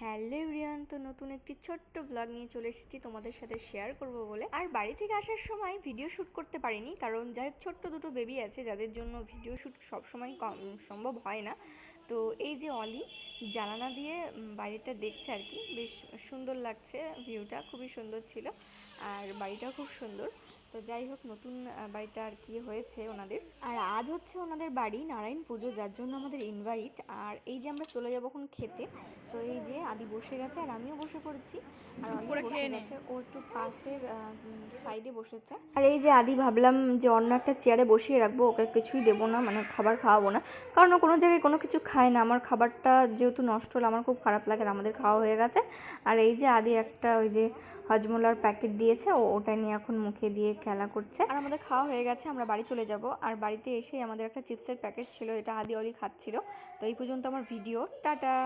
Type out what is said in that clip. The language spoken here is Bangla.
হ্যালো এভরিওয়ান, তো নতুন একটি ছোট্ট ব্লগ নিয়ে চলে এসেছি তোমাদের সাথে শেয়ার করব বলে। আর বাড়ি থেকে আসার সময় ভিডিও শ্যুট করতে পারিনি, কারণ যাই ছোট্ট দুটো বেবি আছে, যাদের জন্য ভিডিও শ্যুট সবসময় কম সম্ভব হয় না। তো এই যে অলি, জানালা দিয়ে বাড়িটা দেখছে আর কি। বেশ সুন্দর লাগছে ভিউটা খুবই সুন্দর ছিল। আর বাড়িটাও খুব সুন্দর। তো যাই হোক, নতুন বাড়িটা আর কি হয়েছে ওনাদের। আর আজ হচ্ছে ওনাদের বাড়ি, নারায়ণ পুজো, যার জন্য আমাদের ইনভাইট আর এই যে আমরা চলে যাব এখন খেতে, তো এই আদি বসে গেছে আর আমিও বসে পড়েছি। আর বসে গেছে ও একটু পাশের সাইডে বসেছে। আর এই যে আদি ভাবলাম যে অন্য একটা চেয়ারে বসিয়ে রাখব ওকে কিছুই দেবো না মানে খাবার খাওয়াবো না। কারণ ও কোনো জায়গায় কোনো কিছু খায় না আমার খাবারটা যেহেতু নষ্ট হলো আমার খুব খারাপ লাগে আমাদের খাওয়া হয়ে গেছে। আর এই যে আদি একটা ওই যে হজমোলার প্যাকেট দিয়েছে ও ওটা নিয়ে এখন মুখে দিয়ে খেলা করছে। আর আমাদের খাওয়া হয়ে গেছে আমরা বাড়ি চলে যাব। আর বাড়িতে এসে আমাদের একটা চিপসের প্যাকেট ছিল এটা আদি অলি খাচ্ছিল। তো এই পর্যন্ত আমার ভিডিও টাটা!